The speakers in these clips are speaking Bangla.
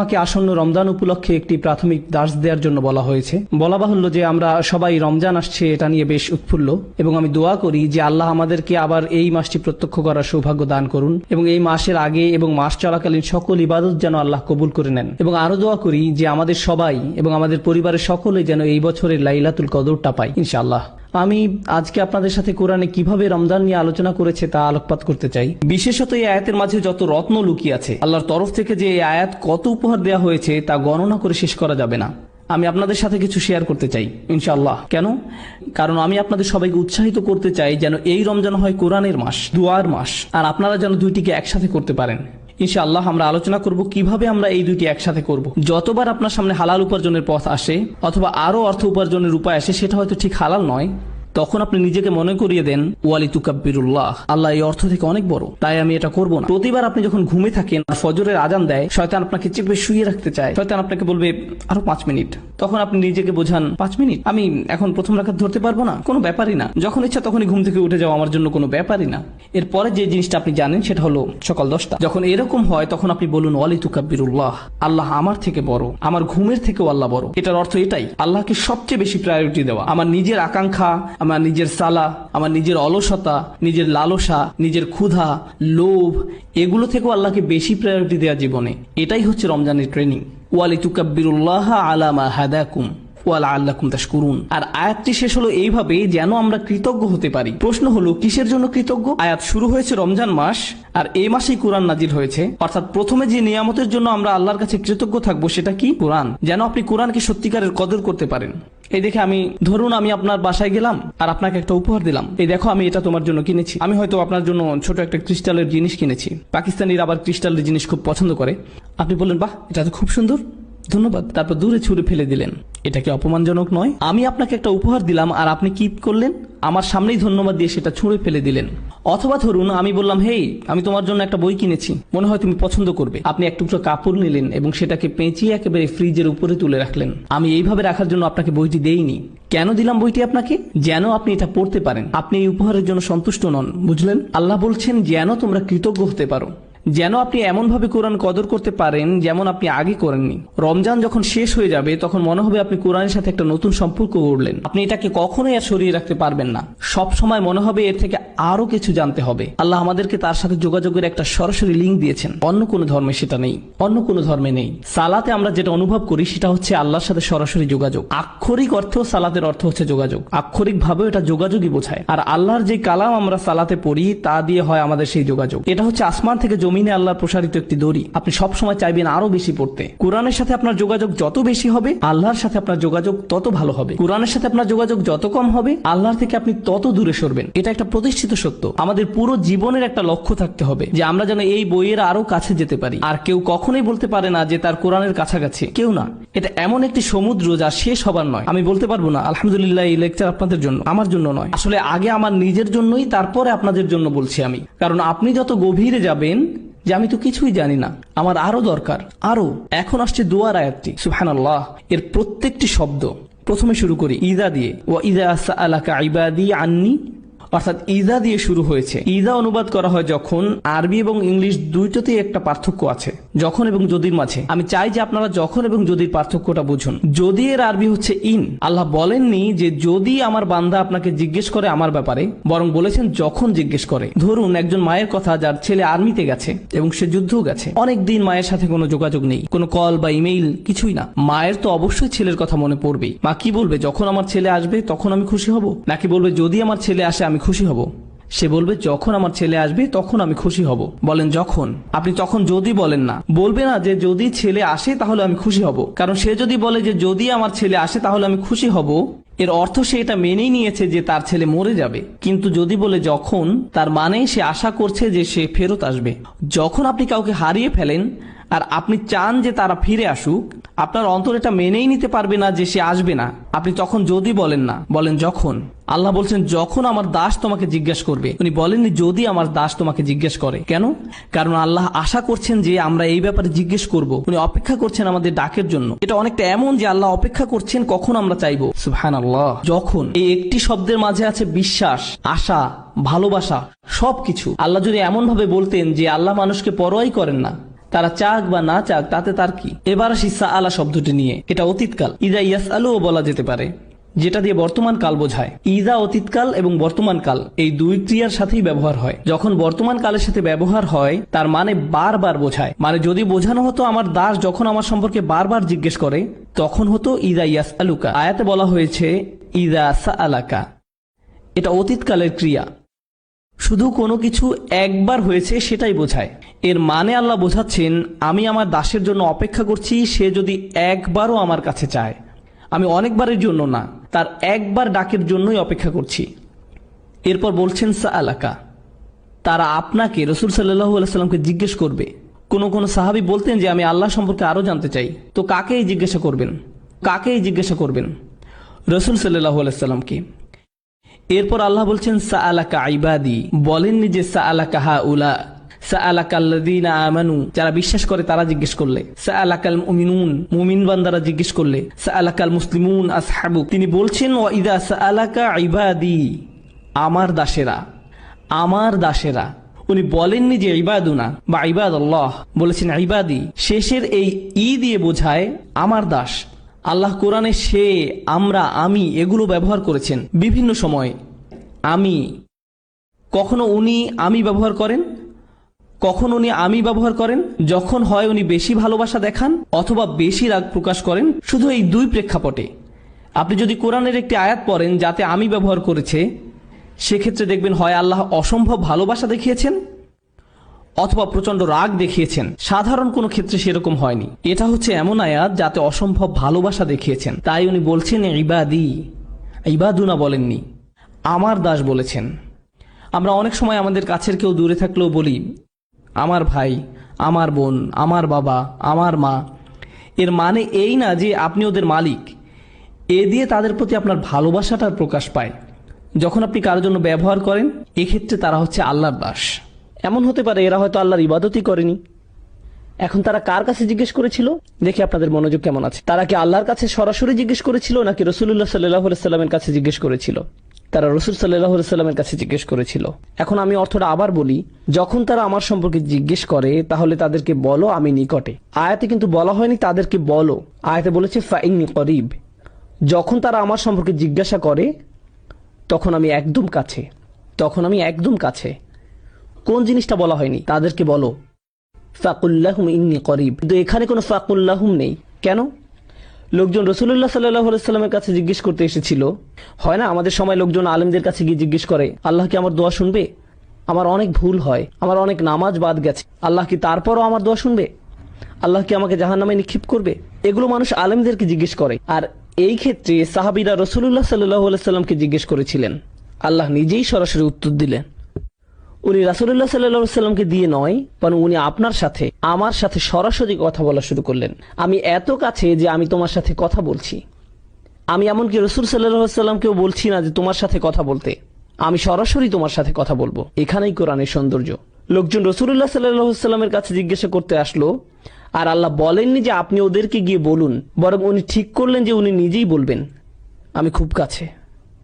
আমাকে আসন্ন রমজান উপলক্ষে একটি প্রাথমিক দাস দেওয়ার জন্য বলা হয়েছে। বলা বাহুল্য যে আমরা সবাই রমজান আসছে, এটা নিয়ে বেশ উৎফুল্ল। এবং আমি দোয়া করি যে আল্লাহ আমাদেরকে আবার এই মাসটি প্রত্যক্ষ করার সৌভাগ্য দান করুন এবং এই মাসের আগে এবং মাস চলাকালীন সকল ইবাদত যেন আল্লাহ কবুল করে নেন। এবং আরও দোয়া করি যে আমাদের সবাই এবং আমাদের পরিবারের সকলে যেন এই বছরের লাইলাতুল কদরটা পাই ইনশাআল্লাহ। আমি আজকে আপনাদের সাথে কোরআনে কীভাবে রমজান নিয়ে আলোচনা করেছে তা আলোকপাত করতে চাই। বিশেষত এই আয়াতের মাঝে যত রত্ন লুকিয়ে আছে, আল্লাহর তরফ থেকে যে এই আয়াত কত উপহার দেওয়া হয়েছে তা গণনা করে শেষ করা যাবে না। আমি আপনাদের সাথে কিছু শেয়ার করতে চাই, ইনশাআল্লাহ। কেন? কারণ আমি আপনাদের সবাইকে উৎসাহিত করতে চাই যেন এই রমজান হয় কোরআনের মাস, দুয়ার মাস, আর আপনারা যেন দুইটিকে একসাথে করতে পারেন। ইনশাআল্লাহ আমরা আলোচনা করব কীভাবে আমরা এই দুইটি একসাথে করব। যতবার আপনার সামনে হালাল উপার্জনের পথ আসে অথবা আরও অর্থ উপার্জনের উপায় আসে, সেটা হয়তো ঠিক হালাল নয়। তখন আপনি নিজেকে মনে করিয়ে দেন ওয়ালি তুকাব্বিরুল্লাহ আল্লাহ এই অর্থ থেকে অনেক বড়। তাই আমি এটা করব না। প্রতিবার আপনি যখন ঘুমে থাকেন আর ফজরের আজান দেয়, শয়তান আপনাকে চেপে শুয়ে রাখতে চায়। শয়তান আপনাকে বলবে, আরও পাঁচ মিনিট। তখন আপনি নিজেকে বোঝান, পাঁচ মিনিট? আমি এখন প্রথম রাখাত ধরতে পারব না? কোনো ব্যাপারই না। যখন ইচ্ছা তখনই ঘুম থেকে উঠে যাওয়া আমার জন্য কোনো ব্যাপারই না। এরপরে যে জিনিসটা আপনি জানেন, সেটা হলো সকাল দশটা। যখন এরকম হয়, তখন আপনি বলুন ওয়ালি তুকাব্বিরুল্লাহ আল্লাহ আমার থেকে বড়, আমার ঘুমের থেকেও আল্লাহ বড়। এটার অর্থ এটাই, আল্লাহকে সবচেয়ে বেশি প্রায়োরিটি দেওয়া। আমার নিজের আকাঙ্ক্ষা আমার নিজের সালা, আমার নিজের অলসতা, নিজের লালসা, নিজের ক্ষুধা, লোভ, এগুলো থেকেও আল্লাহকে বেশি প্রায়োরিটি দেওয়া জীবনে। এটাই হচ্ছে রমজানের ট্রেনিং ওয়ালি তুকাব্বিরুল্লাহ আলামা হাদাকুম। ওয়ালা আল্লাকুম তাশকুরুন। আর আয়াতটি শেষ হলো এইভাবে যেন আমরা কৃতজ্ঞ হতে পারি। প্রশ্ন হলো, কিসের জন্য কৃতজ্ঞ? আয়াত শুরু হয়েছে রমজান মাস, আর এই মাসেই কোরআন নাজির হয়েছে। অর্থাৎ প্রথমে যে নিয়ামতের জন্য আমরা আল্লাহর কাছে কৃতজ্ঞ থাকব, সেটা কি? কোরআন। যেন আপনি কোরআনকে সত্যিকারের কদর করতে পারেন। এই দেখে আমি, ধরুন আমি আপনার বাসায় গেলাম, আর আপনাকে একটা উপহার দিলাম। এই দেখো, আমি এটা তোমার জন্য কিনেছি। আমি হয়তো আপনার জন্য ছোট একটা ক্রিস্টালের জিনিস কিনেছি। পাকিস্তানিরা আবার ক্রিস্টালের জিনিস খুব পছন্দ করে। আপনি বললেন, বাহ, এটা তো খুব সুন্দর। ধন্যবাদ, তারপর দূরে ছুঁড়ে ফেলে দিলেন। এটা কি অপমানজনক নয়? আমি আপনাকে একটা উপহার দিলাম, আর আপনি কি করলেন? আমার সামনেই ধন্যবাদ দিয়ে সেটা ছুঁড়ে ফেলে দিলেন। অথবা ধরুন, আমি বললাম, হেই, আমি তোমার জন্য একটা বই কিনেছি। মনে হয় তুমি পছন্দ করবে। আপনি এক টুকরো কাপড় নিলেন এবং সেটাকে পেঁচিয়ে একেবারে ফ্রিজের উপরে তুলে রাখলেন। আমি এইভাবে রাখার জন্য আপনাকে বইটি দেইনি। কেন দিলাম বইটি আপনাকে? যেন আপনি এটা পড়তে পারেন। আপনি এই উপহারের জন্য সন্তুষ্ট নন, বুঝলেন? আল্লাহ বলছেন, যেন তোমরা কৃতজ্ঞ হতে পারো। যেন আপনি এমনভাবে কোরআন কদর করতে পারেন যেমন আপনি আগে করেননি। রমজান যখন শেষ হয়ে যাবে, তখন মনে হবে আপনি কোরআনের সাথে একটা নতুন সম্পর্ক গড়লেন। আপনি এটাকে কখনোই আর সরিয়ে রাখতে পারবেন না। সব সময় মনে হবে এর থেকে আরও কিছু জানতে হবে। আল্লাহ আমাদেরকে তার সাথে যোগাযোগের একটা সরাসরি লিঙ্ক দিয়েছেন। অন্য কোনো ধর্মে সেটা নেই। অন্য কোনো ধর্মে নেই। সালাতে আমরা যেটা অনুভব করি, সেটা হচ্ছে আল্লাহর সাথে সরাসরি যোগাযোগ। আক্ষরিক অর্থেও সালাতের অর্থ হচ্ছে যোগাযোগ। আক্ষরিক ভাবেও এটা যোগাযোগই বোঝায়। আর আল্লাহর যে কালাম আমরা সালাতে পড়ি, তা দিয়ে হয় আমাদের সেই যোগাযোগ। এটা হচ্ছে আসমান থেকে জমিনে আল্লাহর প্রসারিত একটি দড়ি, আপনি সব সময় চাইবেন আরও বেশি পড়তে। কোরআনের সাথে আপনার যোগাযোগ যত বেশি হবে, আল্লাহর সাথে আপনার যোগাযোগ তত ভালো হবে। কোরআনের সাথে আপনার যোগাযোগ যত কম হবে, আল্লাহর থেকে আপনি তত দূরে সরবেন। এটা একটা প্রতিষ্ঠিত সত্য। আমাদের পুরো জীবনের একটা লক্ষ্য থাকতে হবে যে আমরা যেন এই বইয়ের আরও কাছে যেতে পারি। আর কেউ কখনোই বলতে পারে না যে তার কোরআনের কাছাকাছি। কেউ না। এটা এমন একটি সমুদ্র যা শেষ হবার নয়। আমি বলতে পারব না, আলহামদুলিল্লাহ, এই লেকচার আপনাদের জন্য, আমার জন্য নয়। আসলে আগে আমার নিজের জন্যই, তারপরে আপনাদের জন্য বলছি আমি। কারণ আপনি যত গভীরে যাবেন যে আমি তো কিছুই জানি না। আমার আরও দরকার। আরও। এখন আসছে দোয়ার আয়াতটি। সুবহানাল্লাহ। এর প্রত্যেকটি শব্দ। প্রথমে শুরু করি, ইদা দিয়ে। ও ইদা আসা আলাকা ইবাদি আননি অর্থাৎ, ইদা দিয়ে শুরু হয়েছে। ইদা অনুবাদ করা হয় যখন আরবি এবং ইংলিশ দুইটাতেই একটা পার্থক্য আছে। যখন এবং যদির মাঝে। আমি চাই যে আপনারা যখন এবং যদির পার্থক্যটা বুঝুন। যদি এর আরবি হচ্ছে ইন, আল্লাহ বলেননি যে যদি আমার বান্দা আপনাকে জিজ্ঞেস করে আমার ব্যাপারে, বরং বলেছেন যখন জিজ্ঞেস করে। ধরুন, একজন মায়ের কথা যার ছেলে আর্মিতে গেছে এবং সে যুদ্ধও গেছে। অনেক দিন মায়ের সাথে কোনো যোগাযোগ নেই, কোনো কল বা ইমেইল, কিছুই না। মায়ের তো অবশ্যই ছেলের কথা মনে পড়বেই। মা কি বলবে, যখন আমার ছেলে আসবে তখন আমি খুশি হব? নাকি বলবে, যদি আমার ছেলে আসে আমি খুশি হব? সে বলবে, যখন আমার ছেলে আসবে, তখন আমি খুশি হব। বলেন, যখন? আপনি তখন যদি বলেন না। বলবে না যে, যদি ছেলে আসে, তাহলে আমি খুশি হব। কারণ সে যদি বলে যে, যদি আমার ছেলে আসে, তাহলে আমি খুশি হব, এর অর্থ সে এটা মেনেই নিয়েছে যে, তার ছেলে মরে যাবে। কিন্তু যদি বলে, যখন? তার মানে সে আশা করছে যে, সে ফেরত আসবে। যখন আপনি কাউকে হারিয়ে ফেলেন, আর আপনি চান যে, তারা ফিরে আসুক আপনার অন্তর এটা মেনেই নিতে পারবে না যে সে আসবে না। আপনি তখন যদি বলেন না, বলেন যখন। আল্লাহ বলছেন, যখন আমার দাস তোমাকে জিজ্ঞেস করবে। উনি বলেননি, যদি আমার দাস তোমাকে জিজ্ঞেস করে। কেন? কারণ আল্লাহ আশা করছেন যে আমরা এই ব্যাপারে জিজ্ঞেস করব। উনি অপেক্ষা করছেন আমাদের ডাকের জন্য। এটা অনেকটা এমন যে আল্লাহ অপেক্ষা করছেন কখন আমরা চাইব। সুবহান আল্লাহ যখন এই একটি শব্দের মাঝে আছে বিশ্বাস, আশা, ভালোবাসা, সবকিছু। আল্লাহ যদি এমন ভাবে বলতেন যে আল্লাহ মানুষকে পরোয়াই করেন না তারা চাক বা না চাক, তাতে তার কি? এবার আসি সা আলা শব্দটি নিয়ে। এটা অতীতকাল। ইদা ইয়াস আলুও বলা যেতে পারে, যেটা দিয়ে বর্তমান কাল বোঝায়। ইদা অতীতকাল এবং বর্তমান কাল, এই দুই ক্রিয়ার সাথেই ব্যবহার হয়। যখন বর্তমান কালের সাথে ব্যবহার হয়, তার মানে বারবার বোঝায়। মানে যদি বোঝানো হতো আমার দাস যখন আমার সম্পর্কে বারবার জিজ্ঞেস করে, তখন হতো ইদা ইয়াস আলুকা আয়াতে বলা হয়েছে, ইদা সা আলাকা এটা অতীতকালের ক্রিয়া। শুধু কোনো কিছু একবার হয়েছে সেটাই বোঝায়। এর মানে আল্লাহ বোঝাচ্ছেন, আমি আমার দাসের জন্য অপেক্ষা করছি, সে যদি একবারও আমার কাছে চায়। আমি অনেকবারের জন্য না, তার একবার ডাকের জন্যই অপেক্ষা করছি। এরপর বলছেন সা আলাকা তারা আপনাকে, রসুল সাল্লাহু আলাইসাল্লামকে জিজ্ঞেস করবে। কোন কোন সাহাবি বলতেন যে, আমি আল্লাহ সম্পর্কে আরও জানতে চাই। তো কাকেই জিজ্ঞাসা করবেন? কাকেই জিজ্ঞাসা করবেন? রসুল সাল্লাহু আলাইসাল্লামকে এরপর আল্লাহ বলছেন সা আলাকা আইবাদি বলেননি যে সা আলাকা হা উলা আমানু। যারা বিশ্বাস করে তারা জিজ্ঞেস করলে। সা আলাকাল মুমিনুন। মুমিন বান্দারা জিজ্ঞেস করলে। সা আলাকাল মুসলিমুন আসহাবু তিনি বলছেন ও ইদা সা আলাকা ইবাদি। আমার দাসেরা। আমার দাসেরা। উনি বলেননি যে, ইবাদুনা বা ইবাদ আল্লাহ বলেছেন, ইবাদি। শেষের এই ই দিয়ে বোঝায়, আমার দাস। আল্লাহ কোরআনে সে, আমরা, আমি এগুলো ব্যবহার করেছেন। বিভিন্ন সময়, আমি, কখনো উনি আমি ব্যবহার করেন? কখন উনি আমি ব্যবহার করেন? যখন হয় উনি বেশি ভালোবাসা দেখান অথবা বেশি রাগ প্রকাশ করেন? শুধু এই দুই প্রেক্ষাপটে। আপনি যদি কোরআনের একটি আয়াত পড়েন যাতে আমি ব্যবহার করেছে, সেক্ষেত্রে দেখবেন হয় আল্লাহ অসম্ভব ভালোবাসা দেখিয়েছেন। অথবা প্রচণ্ড রাগ দেখিয়েছেন। সাধারণ কোনো ক্ষেত্রে সেরকম হয়নি। এটা হচ্ছে এমন আয়াত যাতে অসম্ভব ভালোবাসা দেখিয়েছেন। তাই উনি বলছেন, ইবাদি। ইবাদুনা বলেননি। আমার দাস বলেছেন। আমরা অনেক সময় আমাদের কাছের কেউ দূরে থাকলেও বলি, আমার ভাই, আমার বোন, আমার বাবা, আমার মা। এর মানে এই না যে আপনি ওদের মালিক। এ দিয়ে তাদের প্রতি আপনার ভালোবাসাটার প্রকাশ পায়। যখন আপনি কারোর জন্য ব্যবহার করেন, এক্ষেত্রে তারা হচ্ছে আল্লাহর দাস। এমন হতে পারে এরা হয়তো আল্লাহর ইবাদতই করেনি। এখন তারা কার কাছে জিজ্ঞেস করেছিল? দেখি আপনাদের মনোযোগ কেমন আছে। তারা কি আল্লাহর কাছে সরাসরি জিজ্ঞেস করেছিল, নাকি রসুল্লাহ সাল্লাহ সাল্লামের কাছে জিজ্ঞেস করেছিল? তারা রসুল সাল্লাহ সাল্লামের কাছে জিজ্ঞেস করেছিল। এখন আমি অর্থটা আবার বলি, যখন তারা আমার সম্পর্কে জিজ্ঞেস করে, তাহলে তাদেরকে বলো আমি নিকটে। আয়াতে কিন্তু বলা হয়নি তাদেরকে বলো। আয়াতে বলেছে ফাইনি করিব। যখন তারা আমার সম্পর্কে জিজ্ঞাসা করে, তখন আমি একদম কাছে। তখন আমি একদম কাছে। কোন জিনিসটা বলা হয়নি? তাদেরকে বলো। ফাকুল্লাহুম ইন্নি করিব। কিন্তু এখানে কোনো ফাকুল্লাহুম নেই। কেন? লোকজন রসুল্লাহ সাল্লাহ সাল্লামের কাছে জিজ্ঞেস করতে এসেছিল। হয় না, আমাদের সময় লোকজন আলেমদের কাছে গিয়ে জিজ্ঞেস করে, আল্লাহ কি আমার দোয়া শুনবে? আমার অনেক ভুল হয়। আমার অনেক নামাজ বাদ গেছে। আল্লাহ কি তারপরও আমার দোয়া শুনবে? আল্লাহ কি আমাকে জাহান নামে নিক্ষেপ করবে? এগুলো মানুষ আলেমদেরকে জিজ্ঞেস করে। আর এই ক্ষেত্রে সাহাবিরা রসুল্লাহ সাল্লাহ সাল্লামকে জিজ্ঞেস করেছিলেন। আল্লাহ নিজেই সরাসরি উত্তর দিলেন। উনি রাসুল্লাহ সাল্লাহ সাল্লামকে দিয়ে নয়, বরং উনি আপনার সাথে, আমার সাথে সরাসরি কথা বলা শুরু করলেন। আমি এত কাছে যে আমি তোমার সাথে কথা বলছি। আমি এমনকি রসুল সাল্লাহ সাল্লামকেও বলছি না যে তোমার সাথে কথা বলতে। আমি সরাসরি তোমার সাথে কথা বলব। এখানেই কোরআনের সৌন্দর্য। লোকজন রসুল্লাহ সাল্লাহ সাল্লামের কাছে জিজ্ঞাসা করতে আসলো, আর আল্লাহ বলেননি যে আপনি ওদেরকে গিয়ে বলুন, বরং উনি ঠিক করলেন যে উনি নিজেই বলবেন। আমি খুব কাছে।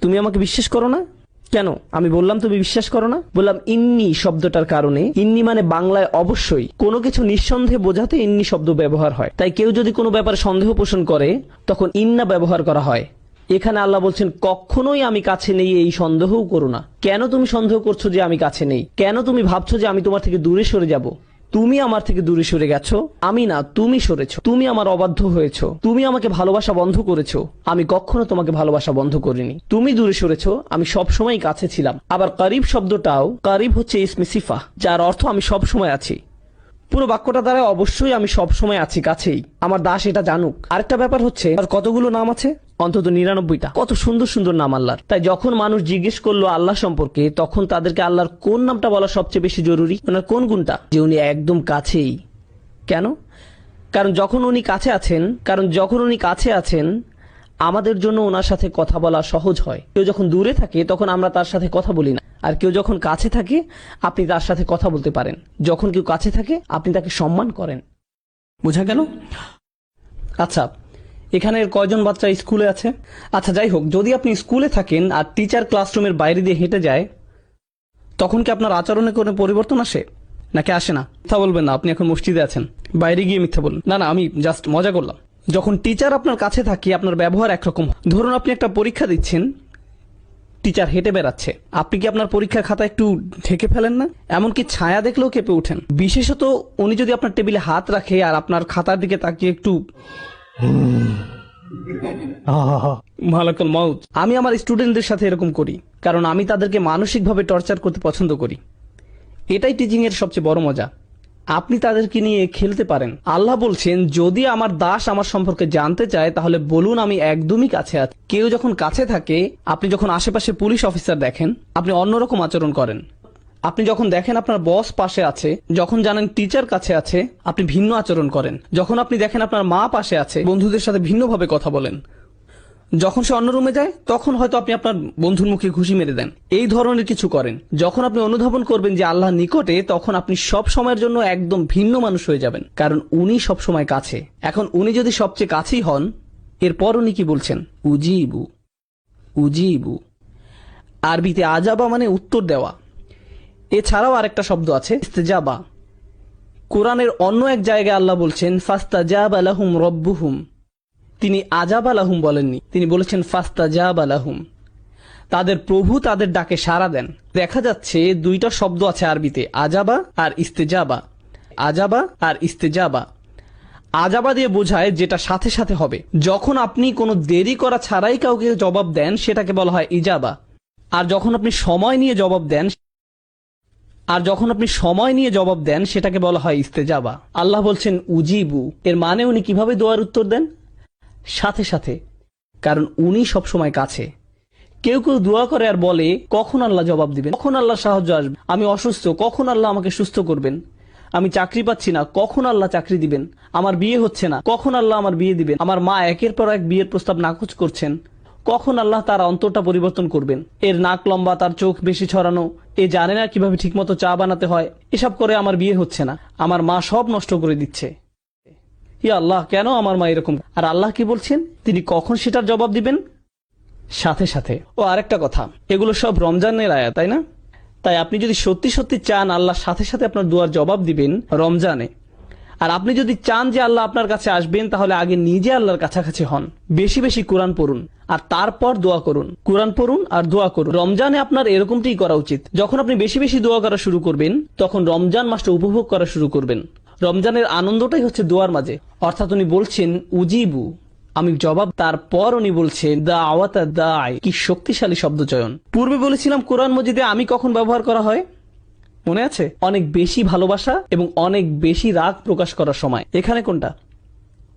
তুমি আমাকে বিশ্বাস করো না? কেন? আমি বললাম, তুমি বিশ্বাস করো না? বললাম, ইন্নি শব্দটার কারণে। ইন্নি মানে বাংলায় অবশ্যই। কোনো কিছু নিঃসন্দেহে বোঝাতে ইন্নি শব্দ ব্যবহার হয়। তাই কেউ যদি কোনো ব্যাপারে সন্দেহ পোষণ করে, তখন ইন্না ব্যবহার করা হয়। এখানে আল্লাহ বলছেন, কখনোই আমি কাছে নেই, এই সন্দেহও করো না। কেন তুমি সন্দেহ করছ যে আমি কাছে নেই? কেন তুমি ভাবছ যে আমি তোমার থেকে দূরে সরে যাব? তুমি আমার থেকে দূরে সরে গেছো। আমি না, তুমি সরেছো। তুমি আমার অবাধ্য হয়েছো। তুমি আমাকে ভালোবাসা বন্ধ করেছ। আমি কখনো তোমাকে ভালোবাসা বন্ধ করিনি। তুমি দূরে সরেছো। আমি সব সময় কাছে ছিলাম। আবার কারিব শব্দটাও, কারিব হচ্ছে ইসমি সিফা, যার অর্থ আমি সবসময় আছি। পুরো বাক্যটা দ্বারা অবশ্যই আমি সব সময় আছি কাছেই। আমার দাস এটা জানুক। আরেকটা ব্যাপার হচ্ছে আর কতগুলো নাম আছে? অন্তত নিরানব্বইটা। কত সুন্দর সুন্দর নাম আল্লাহর। তাই যখন মানুষ জিজ্ঞেস করল আল্লাহ সম্পর্কে, তখন তাদেরকে আল্লাহর কোন নামটা বলা সবচেয়ে বেশি জরুরি? ওনার কোন গুণটা? যে উনি একদম কাছেই। কেন? কারণ যখন উনি কাছে আছেন, কারণ যখন উনি কাছে আছেন, আমাদের জন্য ওনার সাথে কথা বলা সহজ হয়। কেউ যখন দূরে থাকে, তখন আমরা তার সাথে কথা বলি না। আর কেউ যখন কাছে থাকে, আপনি তার সাথে কথা বলতে পারেন। যখন কেউ কাছে থাকে, আপনি তাকে সম্মান করেন। বোঝা গেল? আচ্ছা এখানের কয়জন বাচ্চা স্কুলে আছে? আচ্ছা যাই হোক, যদি আপনি স্কুলে থাকেন আর টিচার ক্লাসরুমের বাইরে দিয়ে হেঁটে যায়, তখন কি আপনার আচরণে কোনো পরিবর্তন আসে? নাকি আসে না? মিথ্যা বলবেন না, আপনি এখন মসজিদে আছেন। বাইরে গিয়ে মিথ্যা বলুন। না না, আমি জাস্ট মজা করলাম। যখন টিচার আপনার কাছে থাকে, আপনার ব্যবহার একরকম ধরুন আপনি একটা পরীক্ষা দিচ্ছেন টিচার হেঁটে বেড়াচ্ছে। আপনি কি আপনার পরীক্ষার খাতা একটু ঢেকে ফেলেন না? এমনকি ছায়া দেখলেও কেঁপে ওঠেন। বিশেষত উনি যদি আপনার টেবিলে হাত রাখে আর আপনার খাতার দিকে তাকিয়ে একটু আমি আমার স্টুডেন্টদের সাথে এরকম করি, কারণ আমি তাদেরকে মানসিকভাবে টর্চার করতে পছন্দ করি। এটাই টিচিং এর সবচেয়ে বড় মজা। আপনি তাদেরকে নিয়ে খেলতে পারেন। আল্লাহ বলছেন, যদি আমার দাস আমার সম্পর্কে জানতে চায়, তাহলে বলুন আমি একদমই কাছে আছি। কেউ যখন কাছে থাকে, আপনি যখন আশেপাশে পুলিশ অফিসার দেখেন, আপনি অন্যরকম আচরণ করেন। আপনি যখন দেখেন আপনার বস পাশে আছে, যখন জানেন টিচার কাছে আছে, আপনি ভিন্ন আচরণ করেন। যখন আপনি দেখেন আপনার মা পাশে আছে, বন্ধুদের সাথে ভিন্নভাবে কথা বলেন। যখন সে অন্য রুমে যায়, তখন হয়তো আপনি আপনার বন্ধুর মুখে ঘুষি মেরে দেন। এই ধরনের কিছু করেন। যখন আপনি অনুধাবন করবেন যে আল্লাহ নিকটে, তখন আপনি সব সময়ের জন্য একদম ভিন্ন মানুষ হয়ে যাবেন, কারণ উনি সব সময় কাছে। এখন উনি যদি সবচেয়ে কাছেই হন, এরপর উনি কি বলছেন? উজিবু উজিবু। আরবিতে আজাবা মানে উত্তর দেওয়া। এছাড়াও আরেকটা শব্দ আছে, ইস্তেজাবা। কোরআনের অন্য এক জায়গায় আল্লাহ বলছেন ফাস্তা জাব আলাহুম রব্বুহুম। তিনি আজাব আলাহুম বলেননি। তিনি বলেছেন ফাস্তা জাব আলাহুম তাদের প্রভু তাদের ডাকে সাড়া দেন। দেখা যাচ্ছে দুইটা শব্দ আছে আরবিতে, আজাবা আর ইস্তেজাবা। আজাবা আর ইস্তেজাবা। আজাবা দিয়ে বোঝায় যেটা সাথে সাথে হবে। যখন আপনি কোনো দেরি করা ছাড়াই কাউকে জবাব দেন, সেটাকে বলা হয় ইজাবা। আর যখন আপনি সময় নিয়ে জবাব দেন, আর যখন আপনি সময় নিয়ে জবাব দেন, সেটাকে বলা হয় ইস্তেজাবা। আল্লাহ বলছেন, উজিবু। এর মানে উনি কীভাবে দোয়ার উত্তর দেন? সাথে সাথে, কারণ উনি সব সময় কাছে। কেউ কেউ দোয়া করে আর বলে, কখন আল্লাহ জবাব দিবেন? কখন আল্লাহ সাহায্য আসবে? আমি অসুস্থ, কখন আল্লাহ আমাকে সুস্থ করবেন? আমি চাকরি পাচ্ছি না, কখন আল্লাহ চাকরি দিবেন? আমার বিয়ে হচ্ছে না, কখন আল্লাহ আমার বিয়ে দিবেন? আমার মা একের পর এক বিয়ের প্রস্তাব নাকচ করছেন। কখন আল্লাহ তার অন্তরটা পরিবর্তন করবেন? এর নাক লম্বা, তার চোখ বেশি ছড়ানো, এ জানে না কীভাবে ঠিকমতো চা বানাতে হয়? এসব করে আমার বিয়ে হচ্ছে না। আমার মা সব নষ্ট করে দিচ্ছে। ইয়া আল্লাহ, কেন আমার মা এরকম? আর আল্লাহ কি বলছেন? তিনি কখন সেটার জবাব দিবেন? সাথে সাথে। ও আরেকটা কথা, এগুলো সব রমজানের আয়া তাই না? তাই আপনি যদি সত্যি সত্যি চান আল্লাহ সাথে সাথে আপনার দুয়ার জবাব দিবেন রমজানে, আর আপনি যদি চান যে আল্লাহ আপনার কাছে আসবেন, তাহলে আগে নিজে আল্লাহর কাছাকাছি হন। বেশি বেশি কোরআন পড়ুন, আর তারপর দোয়া করুন। কোরআন পড়ুন আর দোয়া করুন। রমজানে আপনার এরকমটাই করা উচিত। যখন আপনি বেশি বেশি দোয়া করা শুরু করবেন, তখন রমজান মাসটা উপভোগ করা শুরু করবেন। রমজানের আনন্দটাই হচ্ছে দোয়ার মাঝে। অর্থাৎ উনি বলছেন, উজিবু। আমি জবাব তারপর উনি বলছেন দা আওয়াতা দায় কি শক্তিশালী শব্দ চয়ন। পূর্বে বলেছিলাম, কোরআন মজিদে আমি কখন ব্যবহার করা হয়? মনে আছে? অনেক বেশি ভালোবাসা এবং অনেক বেশি রাগ প্রকাশ করার সময়। এখানে কোনটা?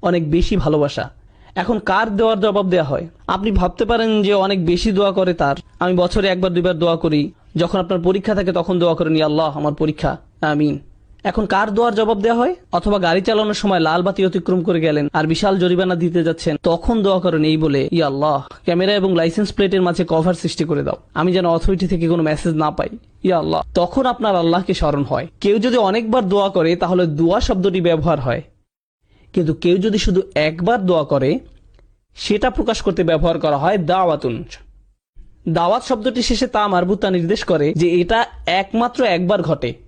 অনেক বেশি ভালোবাসা। এখন কার দেওয়ার জবাব দেওয়া হয়? আপনি ভাবতে পারেন যে অনেক বেশি দোয়া করে তার। আমি বছরে একবার, দুইবার দোয়া করি। যখন আপনার পরীক্ষা থাকে, তখন দোয়া করেন আল্লাহ, আমার পরীক্ষা। আমিন। এখন কার দোয়ার জবাব দেওয়া হয়? অথবা গাড়ি চালানোর সময় লাল বাতি অতিক্রম করে গেলেন আর বিশাল জরিমানা দিতে যাচ্ছেন, তখন দোয়া করেন এই বলে ইয়া আল্লাহ, ক্যামেরা এবং লাইসেন্স প্লেটের মাঝে কভার সৃষ্টি করে দাও। আমি যেন অথরিটি থেকে কোনো মেসেজ না পাই। ইয়া আল্লাহ, তখন আপনার আল্লাহকে স্মরণ হয়। কেউ যদি অনেকবার দোয়া করে, তাহলে দোয়া শব্দটি ব্যবহার হয়। কিন্তু কেউ যদি শুধু একবার দোয়া করে, সেটা প্রকাশ করতে ব্যবহার করা হয় দাওয়াতুন। দাওয়াত শব্দটি শেষে তা মারবুতা নির্দেশ করে যে এটা একমাত্র একবার ঘটে।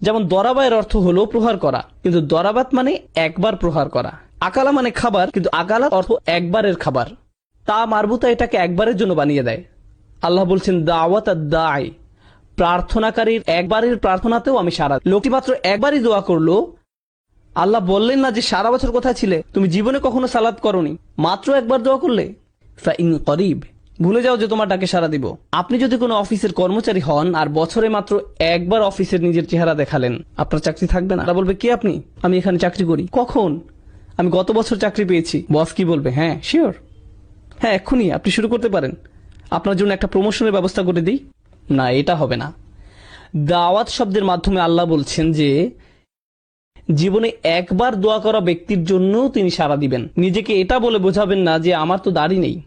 যেমন দরাবায়ের অর্থ হলো প্রহার করা, কিন্তু দরাবাত মানে একবার প্রহার করা। আকালা মানে খাবার, কিন্তু আকালা অর্থ একবারের খাবার। তা মারবুতা এটাকে একবারের জন্য বানিয়ে দেয়। আল্লাহ বলছেন, দাওয়াত দায় প্রার্থনাকারীর একবারের প্রার্থনাতেও আমি সারা লোকটি মাত্র একবারই দোয়া করল। আল্লাহ বললেন না যে সারা বছর কোথায় ছিলে? তুমি জীবনে কখনো সালাদ করনি। মাত্র একবার দোয়া করলে? ইন করিব। ভুলে যাও যে তোমার ডাকে সারা দিব। আপনি যদি কোনো অফিসের কর্মচারী হন আর বছরে মাত্র একবার অফিসের নিজের চেহারা দেখালেন, আপনার চাকরি থাকবে না। বলবে, কে আপনি? আমি এখানে চাকরি করি। কখন? আমি গত বছর চাকরি পেয়েছি। বস কি বলবে? হ্যাঁ শিওর হ্যাঁ এক্ষুনি, আপনি শুরু করতে পারেন। আপনার জন্য একটা প্রমোশনের ব্যবস্থা করে দিই। না, এটা হবে না। দাওয়াত শব্দের মাধ্যমে আল্লাহ বলছেন যে, জীবনে একবার দোয়া করা ব্যক্তির জন্য তিনি সাড়া দিবেন। নিজেকে এটা বলে বোঝাবেন না যে, আমার তো দাড়ি নেই।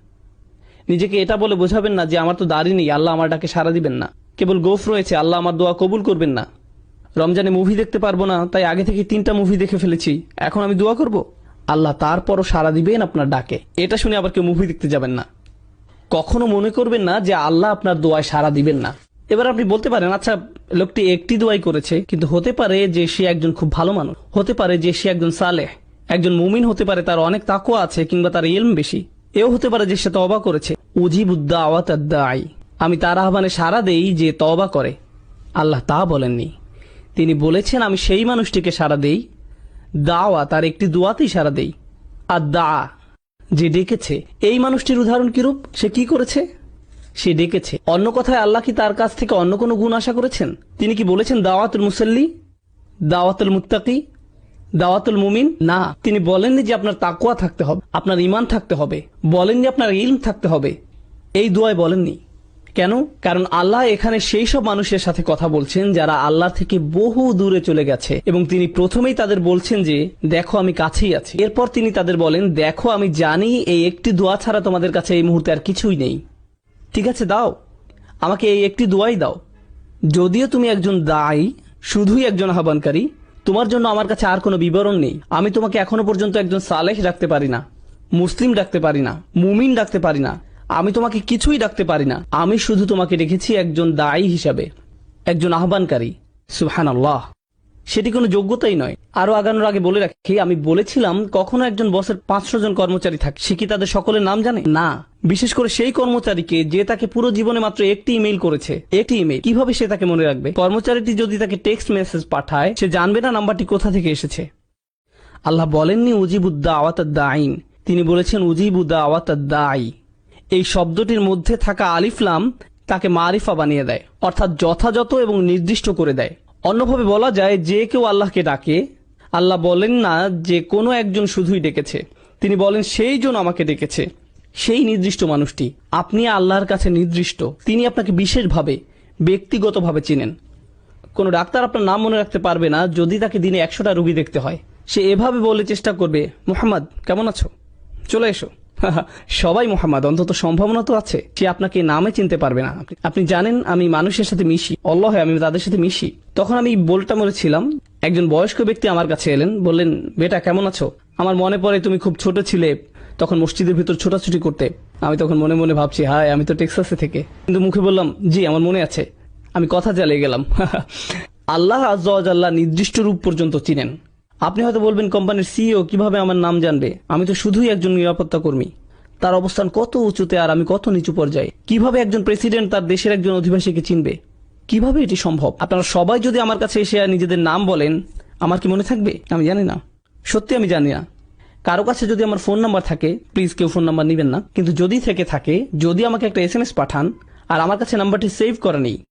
নিজেকে এটা বলে বোঝাবেন না যে আমার তো দাড়ি নেই, আল্লাহ আমার ডাকে সাড়া দিবেন না। কেবল গোফ রয়েছে, আল্লাহ আমার দোয়া কবুল করবেন না। রমজানে মুভি দেখতে পারব না, তাই আগে থেকে তিনটা মুভি দেখে ফেলেছি। এখন আমি দোয়া করব? আল্লাহ তারপরও সাড়া দিবেন আপনার ডাকে। এটা শুনে আবার কেউ মুভি দেখতে যাবেন না। কখনো মনে করবেন না যে আল্লাহ আপনার দোয়ায় সাড়া দিবেন না। এবার আপনি বলতে পারেন আচ্ছা লোকটি একটি দোয়াই করেছে, কিন্তু হতে পারে যে সে একজন খুব ভালো মানুষ। হতে পারে যে সে একজন সালেহ। একজন মুমিন হতে পারে তার অনেক তাকুয়া আছে কিংবা তার ইলম বেশি। এও হতে পারে যে সে তবা করেছে। উজিবুদ্দা আওয়াত আই আমি তার আহ্বানে সারা দেই যে তবা করে। আল্লাহ তা বলেননি। তিনি বলেছেন, আমি সেই মানুষটিকে সারা দেই। দাওয়া তার একটি দোয়াতেই সারা দেই। আর দা যে ডেকেছে, এই মানুষটির উদাহরণ কিরূপ? সে কি করেছে? সে ডেকেছে। অন্য কথায় আল্লাহ কি তার কাছ থেকে অন্য কোনো গুণ আশা করেছেন? তিনি কি বলেছেন, দাওয়াতুল মুসল্লি? দাওয়াতুল মুত্তাকি? দাওয়াতুল মুমিন? না। তিনি বলেননি যে আপনার তাকুয়া থাকতে হবে, আপনার ইমান থাকতে হবে। বলেননি আপনার ইলম থাকতে হবে। এই দোয়ায় বলেননি। কেন? কারণ আল্লাহ এখানে সেই সব মানুষের সাথে কথা বলছেন যারা আল্লাহ থেকে বহু দূরে চলে গেছে এবং তিনি প্রথমেই তাদের বলছেন যে, দেখো, আমি কাছেই আছি। এরপর তিনি তাদের বলেন, দেখো, আমি জানি এই একটি দোয়া ছাড়া তোমাদের কাছে এই মুহূর্তে আর কিছুই নেই। ঠিক আছে, দাও। আমাকে এই একটি দোয়াই দাও। যদিও তুমি একজন দায়ী, শুধুই একজন আহ্বানকারী তোমার জন্য আমার কাছে আর কোনো বিবরণ নেই। আমি তোমাকে এখনও পর্যন্ত একজন সালেহ ডাকতে পারি না, মুসলিম ডাকতে পারি না, মুমিন ডাকতে পারি না। আমি তোমাকে কিছুই ডাকতে পারি না। আমি শুধু তোমাকে রেখেছি একজন দায়ী হিসাবে, একজন আহ্বানকারী। সুহান আল্লাহ সেটি কোনো যোগ্যতাই নয়। আরও আগানোর আগে বলে রাখি, আমি বলেছিলাম কখনো একজন বসের পাঁচশো জন কর্মচারী থাকে, সে কি তাদের সকলের নাম জানে? না। বিশেষ করে সেই কর্মচারীকে যে তাকে পুরো জীবনে মাত্র একটি ইমেইল করেছে। একটি ইমেইল। কীভাবে সে তাকে মনে রাখবে? কর্মচারীটি যদি তাকে টেক্সট মেসেজ পাঠায়, সে জানবে না নাম্বারটি কোথা থেকে এসেছে। আল্লাহ বলেননি উজিবুদ্দা আওয়াতাদ্দা আইন তিনি বলেছেন উজিবুদ্দা আওয়াতাদ্দা আই এই শব্দটির মধ্যে থাকা আলিফলাম তাকে মারিফা বানিয়ে দেয়, অর্থাৎ যথাযথ এবং নির্দিষ্ট করে দেয়। অন্যভাবে বলা যায়, যে কেউ আল্লাহকে ডাকে, আল্লাহ বলেন না যে কোনো একজন শুধুই ডেকেছে। তিনি বলেন, সেই জন আমাকে ডেকেছে। সেই নির্দিষ্ট মানুষটি। আপনি আল্লাহর কাছে নির্দিষ্ট। তিনি আপনাকে বিশেষভাবে, ব্যক্তিগতভাবে চিনেন। কোনো ডাক্তার আপনার নাম মনে রাখতে পারবে না, যদি তাকে দিনে একশোটা রুগী দেখতে হয়। সে এভাবে বলে চেষ্টা করবে, মোহাম্মদ, কেমন আছো? চলে এসো। সবাই মোহাম্মদ, অন্তত সম্ভাবনা তো আছে। সে আপনাকে নামে চিনতে পারবে না। আপনি- জানেন আমি মানুষের সাথে মিশি। অল্লাহ আমি তাদের সাথে মিশি। তখন আমি বলটা মরেছিলাম। একজন বয়স্ক ব্যক্তি আমার কাছে এলেন, বললেন, বেটা, কেমন আছো? আমার মনে পড়ে, তুমি খুব ছোট ছিলে। তখন মসজিদের ভিতর ছোটাছুটি করতে। আমি তখন মনে মনে ভাবছি, হায়, আমি তো টেক্সাসে থেকে। কিন্তু মুখে বললাম, জি, আমার মনে আছে। আমি কথা চালিয়ে গেলাম। আল্লাহ আল্লাহ নির্দিষ্ট রূপ পর্যন্ত চিনেন। আপনি হয়তো বলবেন, কোম্পানির সিইও কীভাবে আমার নাম জানবে? আমি তো শুধুই একজন নিরাপত্তা কর্মী। তার অবস্থান কত উঁচুতে আর আমি কত নিচু পর্যায়ে? কীভাবে একজন প্রেসিডেন্ট তার দেশের একজন অধিবাসীকে চিনবে? কীভাবে এটি সম্ভব? আপনারা সবাই যদি আমার কাছে এসে নিজেদের নাম বলেন, আমার কি মনে থাকবে? আমি জানি না। সত্যি আমি জানি না। কারও কাছে যদি আমার ফোন নাম্বার থাকে প্লিজ কেউ ফোন নাম্বার নেবেন না। কিন্তু যদি থেকে থাকে, যদি আমাকে একটা এস পাঠান, আর আমার কাছে নাম্বারটি সেভ করা নেই